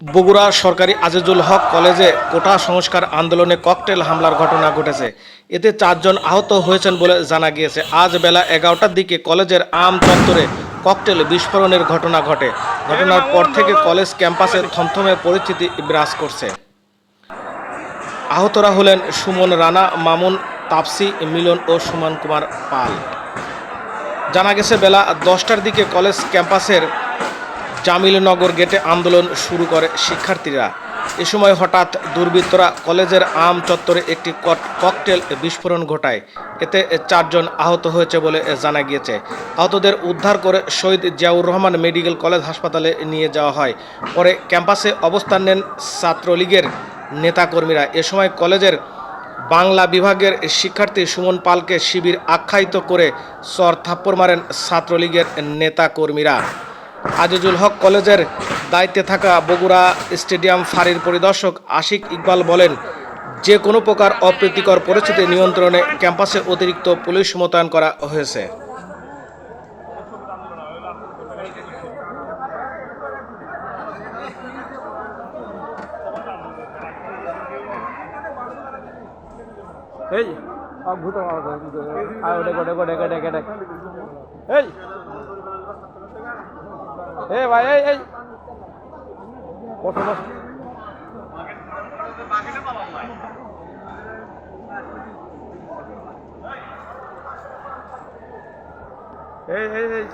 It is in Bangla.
বগুড়া সরকারি আজিজুল হক কলেজে কোটা সংস্কার আন্দোলনে ককটেল হামলার ঘটনা ঘটেছে। এতে চারজন আহত হয়েছেন বলে জানা গিয়েছে। আজ বেলা এগারোটার দিকে কলেজের আম চত্বরে ককটেল বিস্ফোরণের ঘটনা ঘটে। ঘটনার পর থেকে কলেজ ক্যাম্পাসে থমথমে পরিস্থিতি বিরাজ করছে। আহতরা হলেন সুমন রানা, মামুন তাপসি, মিলন ও সুমন কুমার পাল। জানা গেছে, বেলা দশটার দিকে কলেজ ক্যাম্পাসের জামিলনগর গেটে আন্দোলন শুরু করে শিক্ষার্থীরা। এ সময় হঠাৎ দুর্বৃত্তরা কলেজের আম চত্বরে একটি কট- ককটেল বিস্ফোরণ ঘটায়। এতে চারজন আহত হয়েছে বলে জানা গিয়েছে। আহতদের উদ্ধার করে শহীদ জিয়াউর রহমান মেডিকেল কলেজ হাসপাতালে নিয়ে যাওয়া হয়। পরে ক্যাম্পাসে অবস্থান নেন ছাত্রলীগের নেতাকর্মীরা। এ সময় কলেজের বাংলা বিভাগের শিক্ষার্থী সুমন পালকে শিবির আখ্যায়িত করে সর থাপ্পড় মারেন ছাত্রলীগের নেতাকর্মীরা। আজিজুল হক কলেজের দায়িত্বে থাকা বগুড়া স্টেডিয়াম ফাঁড়ির পরিদর্শক আশিক ইকবাল বলেন যে কোনো প্রকার অপ্রীতিকর পরিস্থিতি নিয়ন্ত্রণে ক্যাম্পাসে অতিরিক্ত পুলিশ মোতায়েন করা হয়েছে এই আ ভূত আয় ওডে গোডে গোডে গোডে গোডে এই এ ভাই এই এই। বসো বসো। এই এই এই।